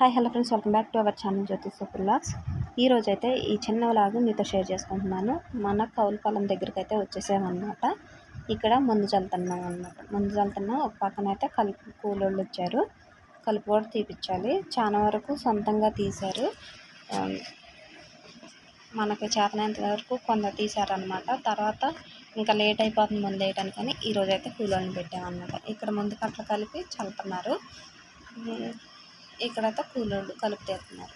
Hi hello friends welcome back to our channel Jyothi super logs ఈరోజు అయితే ఈ చిన్న వ్లాగ్ మీతో షేర్ చేసుకుంటున్నాను. మన కౌలు పొలం దగ్గరికి అయితే వచ్చేసామన్నమాట. ఇక్కడ ముందు చల్లుతున్నాం అనమాట ముందు చల్లుతున్నాం ఒక పక్కన అయితే కలుపు కూలోళ్ళు వచ్చారు. కలుపు కూడా తీపిచ్చాలి. చాలా వరకు సొంతంగా తీశారు. మనకు చేతనంత వరకు కొంత తీశారనమాట తర్వాత ఇంకా లేట్ అయిపోతుంది ముందు వేయడానికని ఈరోజు అయితే కూలోళ్ళని పెట్టామన్నమాట. ఇక్కడ ముందు కట్టలు కలిపి చల్లుతున్నారు. ఇక్కడైతే కూలోళ్ళు కలుపు తీస్తున్నారు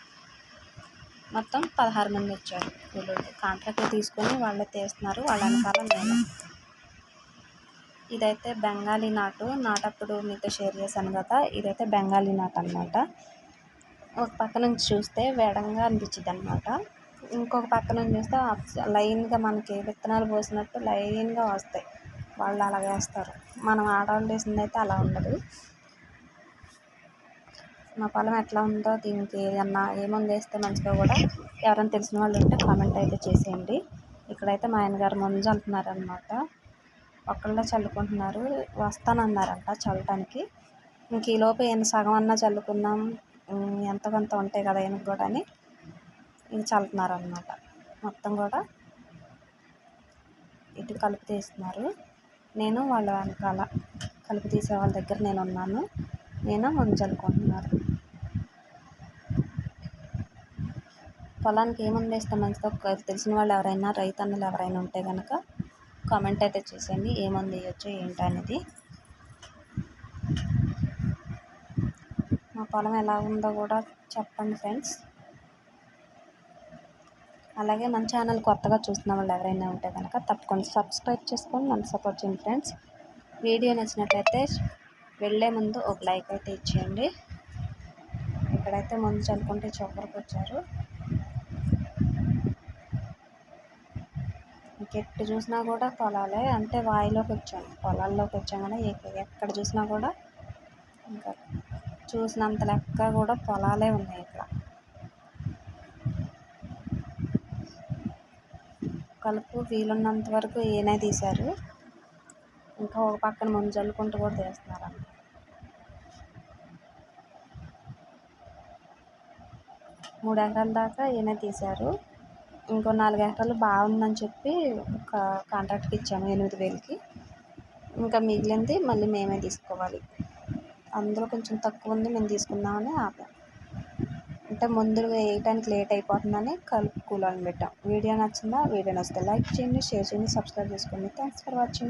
మొత్తం పదహారు మంది వచ్చారు కూలోళ్ళు. కాంట్రాక్ట్ తీసుకొని వాళ్ళే తీస్తున్నారు వాళ్ళ వెనకాల నేను ఇదైతే బెంగాలీ నాటు. నాటప్పుడు మీతో షేర్ చేశాను కదా ఇదైతే బెంగాలీ నాటు అనమాట ఒక పక్క నుంచి చూస్తే వేడంగా అనిపించింది అనమాట ఇంకొక పక్క నుంచి చూస్తే లైన్గా మనకి విత్తనాలు పోసినట్టు లైన్గా వస్తాయి. వాళ్ళు అలా వేస్తారు. మనం ఆడవాళ్ళు వేసింది అయితే అలా ఉండదు. మా పొలం ఎట్లా ఉందో దీనికి ఏదన్నా ఏముంది వేస్తే మంచిగా కూడా ఎవరైనా తెలిసిన వాళ్ళు ఉంటే కామెంట్ అయితే చేసేయండి. ఇక్కడైతే మా ఆయనగారు ముందు చల్లుతున్నారు ఒక్కళ్ళే చల్లుకుంటున్నారు వస్తానన్నారంట చల్లటానికి. ఇంక ఈ లోపు ఏం సగం అన్నా చల్లుకున్నాం ఎంత కొంత ఉంటాయి కదా ఈయనకు కూడా అని ఇది చల్లుతున్నారనమాట మొత్తం కూడా ఇటు కలుపు తీస్తున్నారు. నేను వాళ్ళ వెనకాల కలుపు తీసే వాళ్ళ దగ్గర నేను ఉన్నాను. నేను ముందు చల్లుకుంటున్నారు పొలానికి ఏముంది వేస్తే మంచిగా తెలిసిన వాళ్ళు ఎవరైనా రైతన్నలు ఎవరైనా ఉంటే కనుక కామెంట్ అయితే చేసేయండి. ఏముంది వేయచ్చు ఏంటి అనేది. మా పొలం ఎలా ఉందో కూడా చెప్పండి ఫ్రెండ్స్ అలాగే మన ఛానల్ కొత్తగా చూస్తున్న వాళ్ళు ఎవరైనా ఉంటే కనుక తప్పకుండా సబ్స్క్రైబ్ చేసుకొని నన్ను సపోర్ట్ చేయండి ఫ్రెండ్స్ వీడియో నచ్చినట్లయితే వెళ్ళే ముందు ఒక లైక్ అయితే ఇచ్చేయండి. ఇక్కడైతే ముందు చల్లుకుంటే చివరికి వచ్చారు. ఎటు చూసినా కూడా పొలాలే. అంటే వాయిలోకి వచ్చాం. పొలాల్లోకి వచ్చాం కానీ ఎక్కడ చూసినా కూడా ఇంకా చూసినంత లెక్క కూడా పొలాలే ఉన్నాయి ఇక్కడ. కలుపు వీలున్నంత వరకు ఈయనే తీశారు. ఇంకా ఒక పక్కన ముందు చల్లుకుంటూ కూడా తీస్తున్నారు అన్నమాట మూడు ఎకరాల దాకా ఈయనే తీశారు. ఇంకో నాలుగు ఎకరాలు బాగుందని చెప్పి ఒక కాంట్రాక్ట్కి ఇచ్చాము ఎనిమిది వేలకి. ఇంకా మిగిలింది మళ్ళీ మేమే తీసుకోవాలి. అందులో కొంచెం తక్కువ ఉంది మేము తీసుకుందామని ఆపాం. అంటే ముందు వేయటానికి లేట్ అయిపోతుందని కలుపు కూలని పెట్టాం. వీడియో నచ్చిందా? వీడియో నచ్చితే లైక్ చేయండి షేర్ చేయండి సబ్స్క్రైబ్ చేసుకోండి. Thanks for watching.